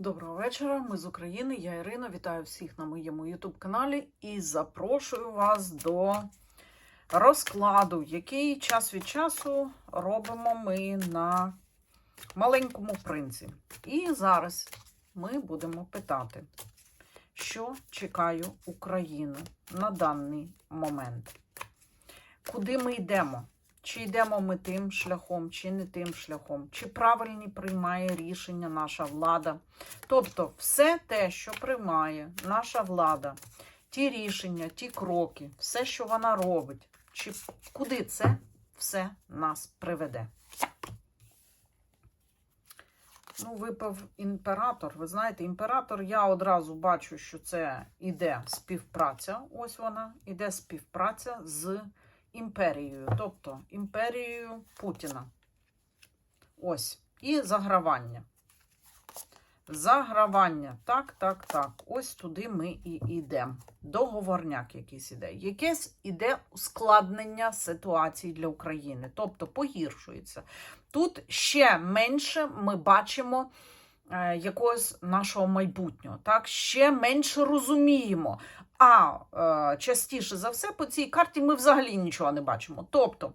Доброго вечора, ми з України, я Ірина. Вітаю всіх на моєму YouTube каналі і запрошую вас до розкладу, який час від часу робимо ми на маленькому принці. І зараз ми будемо питати, що чекає Україну на даний момент. Куди ми йдемо? Чи йдемо ми тим шляхом, чи не тим шляхом, чи правильні приймає рішення наша влада. Тобто, все те, що приймає наша влада, ті рішення, ті кроки, все, що вона робить, чи куди це все нас приведе. Ну, випав імператор. Ви знаєте, імператор, я одразу бачу, що це іде співпраця. Ось вона, іде співпраця з імперією, тобто імперією Путіна. Ось. І загравання. Загравання. Так, так, так. Ось туди ми і йдемо. Договорняк якийсь іде. Якесь іде ускладнення ситуації для України. Тобто погіршується. Тут ще менше ми бачимо е, якогось нашого майбутнього. Так? Ще менше розуміємо. А е, частіше за все по цій карті ми взагалі нічого не бачимо. Тобто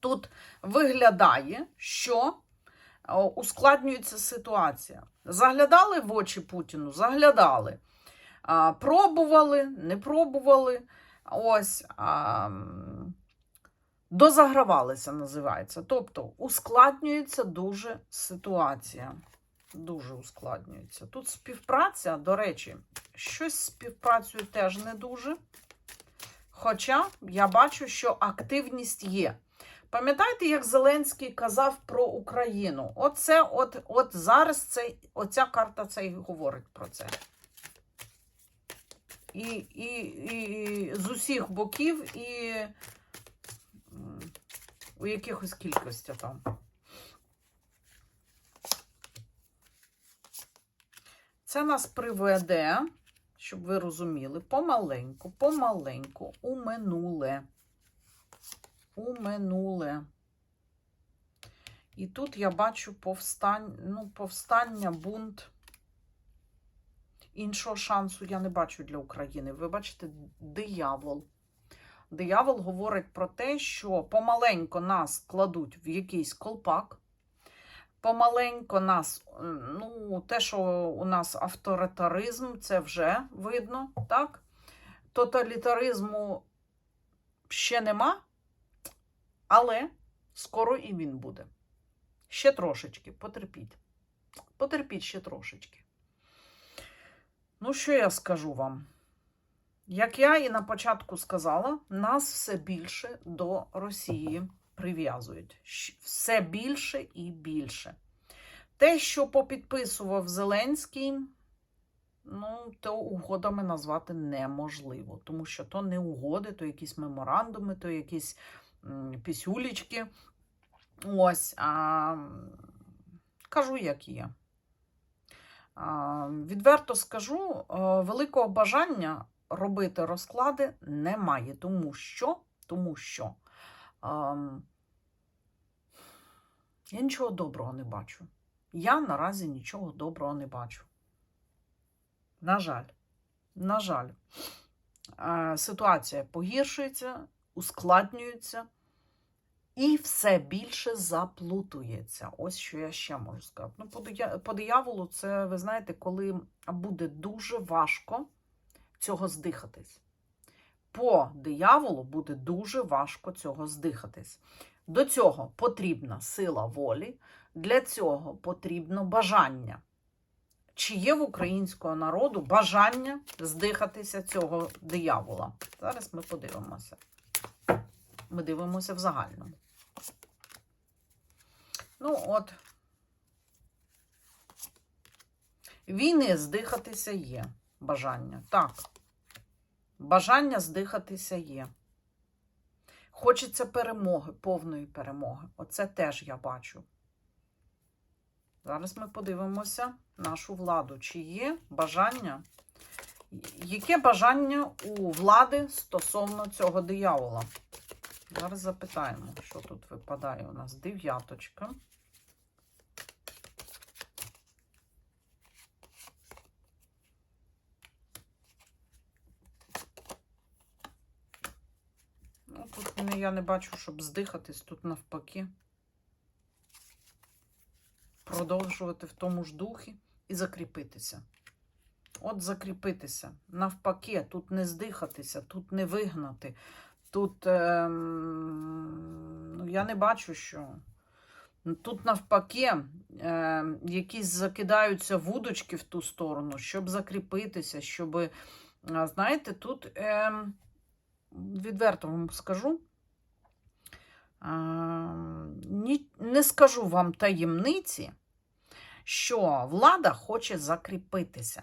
тут виглядає, що е, ускладнюється ситуація. Заглядали в очі Путіну, заглядали. Пробували, не пробували. Ось а, дозагравалися, називається. Тобто ускладнюється дуже ситуація. Дуже ускладнюється. Тут співпраця, до речі, щось з співпрацею теж не дуже. Хоча я бачу, що активність є. Пам'ятаєте, як Зеленський казав про Україну? Оце, от, от зараз це, оця карта це і говорить про це. І, і, і з усіх боків, і у якихось кількості там. Це нас приведе, щоб ви розуміли, помаленьку, помаленьку у минуле. У минуле. І тут я бачу повстань, ну, повстання, бунт. Іншого шансу я не бачу для України. Ви бачите, диявол. Диявол говорить про те, що помаленько нас кладуть в якийсь колпак. Помаленько нас, ну, те, що у нас авторитаризм, це вже видно, так? Тоталітаризму ще нема, але скоро і він буде. Ще трошечки, потерпіть. Потерпіть ще трошечки. Ну, що я скажу вам? Як я і на початку сказала, нас все більше до Росії прив'язують. Все більше і більше. Те, що попідписував Зеленський, ну, то угодами назвати неможливо, тому що то не угоди, то якісь меморандуми, то якісь пісюлічки. Ось, а, кажу, як є. А, відверто скажу, е, великого бажання робити розклади немає, тому що, тому що я нічого доброго не бачу. Я наразі нічого доброго не бачу. На жаль, на жаль, Е, ситуація погіршується, ускладнюється і все більше заплутується. Ось що я ще можу сказати. Ну, по дияволу, це, ви знаєте, коли буде дуже важко цього здихатись. По дияволу буде дуже важко цього здихатись. До цього потрібна сила волі, для цього потрібно бажання. Чи є в українського народу бажання здихатися цього диявола? Зараз ми подивимося. Ми дивимося в загальному. Ну, от. Війни здихатися є бажання. Так. Бажання здихатися є. Хочеться перемоги, повної перемоги. Оце теж я бачу. Зараз ми подивимося нашу владу. Чи є бажання? Яке бажання у влади стосовно цього диявола? Зараз запитаємо, що тут випадає у нас. Дев'яточка. Не, я не бачу, щоб здихатись тут навпаки. Продовжувати в тому ж духі і закріпитися. От закріпитися. Навпаки, тут не здихатися, тут не вигнати. Тут ем, ну, я не бачу, що. Тут навпаки, е, якісь закидаються вудочки в ту сторону, щоб закріпитися, щоб, е, знаєте, тут е, відверто вам скажу, е, не скажу вам таємниці, що влада хоче закріпитися.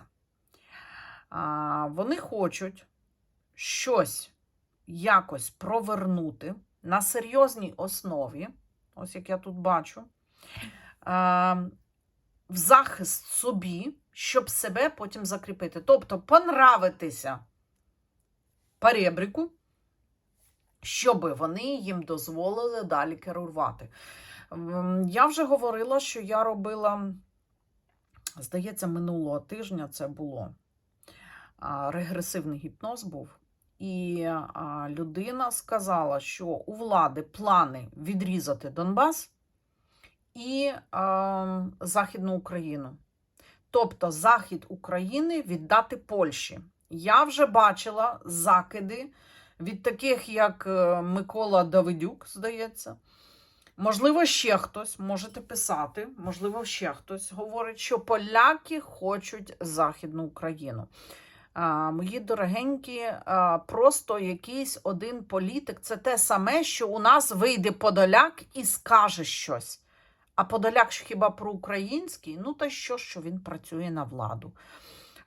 Вони хочуть щось якось провернути на серйозній основі, ось як я тут бачу, в захист собі, щоб себе потім закріпити. Тобто понравитися перебрику, щоб вони їм дозволили далі керувати. Я вже говорила, що я робила, здається, минулого тижня це було. Регресивний гіпноз був. І людина сказала, що у влади плани відрізати Донбас і а, Західну Україну. Тобто Захід України віддати Польщі. Я вже бачила закиди від таких, як е, Микола Давидюк, здається. Можливо, ще хтось можете писати, можливо, ще хтось говорить, що поляки хочуть Західну Україну. А, мої дорогенькі, а, просто якийсь один політик це те саме, що у нас вийде Подоляк і скаже щось. А Подоляк ж хіба проукраїнський? Ну, та що, що він працює на владу.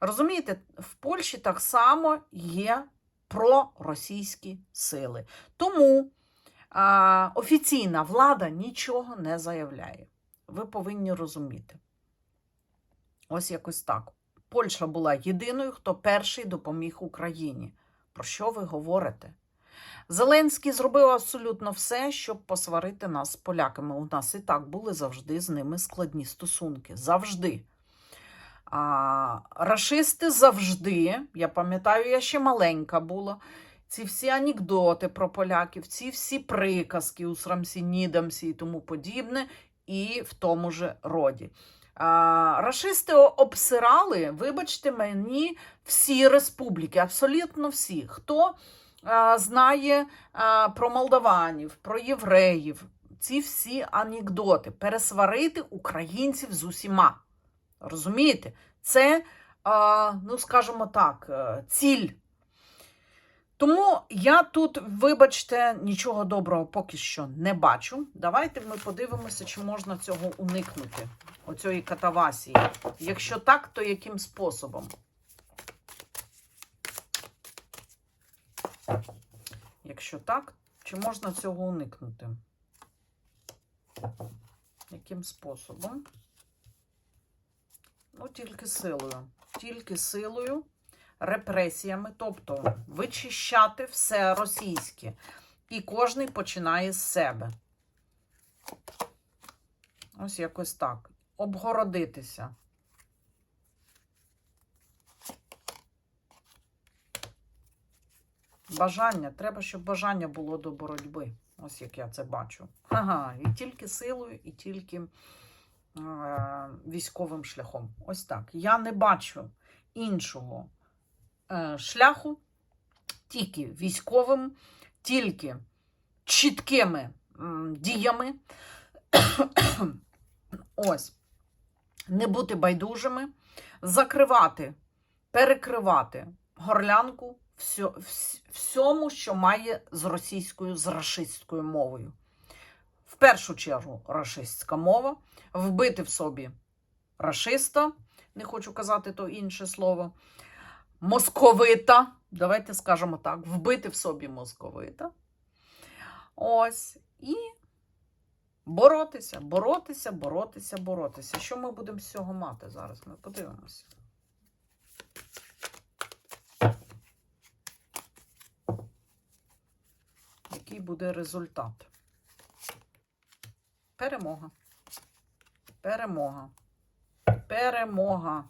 Розумієте, в Польщі так само є проросійські сили. Тому а, офіційна влада нічого не заявляє. Ви повинні розуміти. Ось якось так. Польща була єдиною, хто перший допоміг Україні. Про що ви говорите? Зеленський зробив абсолютно все, щоб посварити нас з поляками. У нас і так були завжди з ними складні стосунки. Завжди. А, рашисти завжди, я пам'ятаю, я ще маленька була. Ці всі анекдоти про поляків, ці всі приказки у Срамсі, Нідамсі і тому подібне, і в тому же роді. А, рашисти обсирали, вибачте мені, всі республіки, абсолютно всі. Хто а, знає а, про молдаванів, про євреїв, ці всі анекдоти, пересварити українців з усіма. Розумієте? Це, ну скажімо так, е, ціль. Тому я тут, вибачте, нічого доброго поки що не бачу. Давайте ми подивимося, чи можна цього уникнути, оцієї катавасії. Якщо так, то яким способом? Якщо так, чи можна цього уникнути? Яким способом? Ну, тільки силою. Тільки силою, репресіями, тобто вичищати все російське. І кожний починає з себе. Ось якось так. Обгородитися. Бажання. Треба, щоб бажання було до боротьби. Ось як я це бачу. Ага, і тільки силою, і тільки військовим шляхом. Ось так. Я не бачу іншого е, шляху, тільки військовим, тільки чіткими діями. Ось. Не бути байдужими, закривати, перекривати горлянку всьо- всьому, що має з російською, з рашистською мовою. В першу чергу рашистська мова, вбити в собі рашиста, не хочу казати то інше слово, московита, давайте скажемо так, вбити в собі московита. Ось. І боротися, боротися, боротися, боротися. Що ми будемо з цього мати зараз? Ми подивимося. Який буде результат? Перемога. Перемога. Перемога.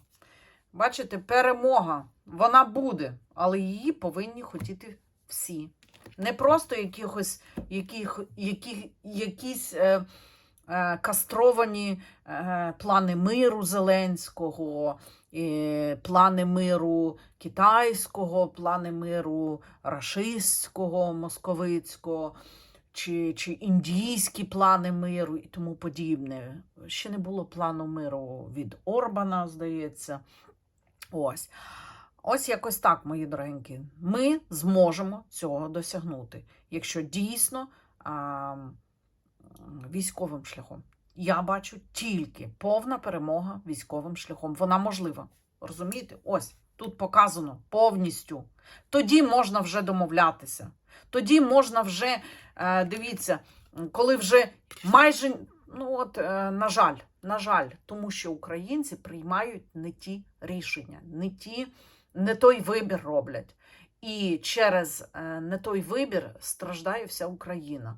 Бачите, перемога. Вона буде, але її повинні хотіти всі. Не просто якихось, яких, яких, якісь е, е, кастровані е, плани миру Зеленського, е, плани миру китайського, плани миру рашистського, московицького, чи, чи індійські плани миру і тому подібне. Ще не було плану миру від Орбана, здається. Ось. Ось якось так, мої дорогенькі. Ми зможемо цього досягнути, якщо дійсно а, військовим шляхом. Я бачу тільки повна перемога військовим шляхом. Вона можлива. Розумієте? Ось тут показано повністю. Тоді можна вже домовлятися. Тоді можна вже, е, дивіться, коли вже майже, ну от, е, на жаль, на жаль, тому що українці приймають не ті рішення, не ті, не той вибір роблять. І через е, не той вибір страждає вся Україна.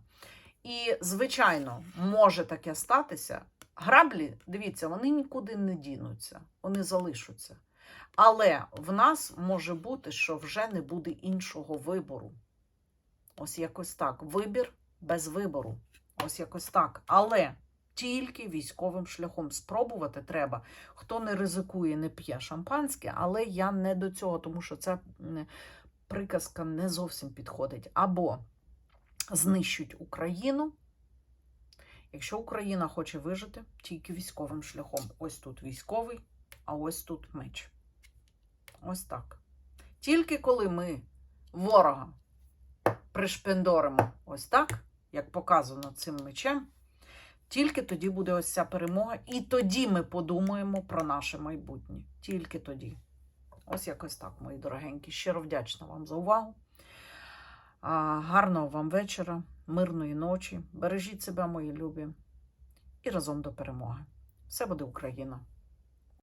І, звичайно, може таке статися. Граблі, дивіться, вони нікуди не дінуться, вони залишаться. Але в нас може бути, що вже не буде іншого вибору. Ось якось так. Вибір без вибору. Ось якось так. Але тільки військовим шляхом спробувати треба. Хто не ризикує, не п'є шампанське, але я не до цього, тому що ця приказка не зовсім підходить. Або знищуть Україну. Якщо Україна хоче вижити, тільки військовим шляхом. Ось тут військовий, а ось тут меч. Ось так. Тільки коли ми ворога пришпендоримо ось так, як показано цим мечем, тільки тоді буде ось ця перемога, і тоді ми подумаємо про наше майбутнє. Тільки тоді. Ось якось так, мої дорогенькі. Щиро вдячна вам за увагу. Гарного вам вечора, мирної ночі. Бережіть себе, мої любі, і разом до перемоги. Все буде Україна!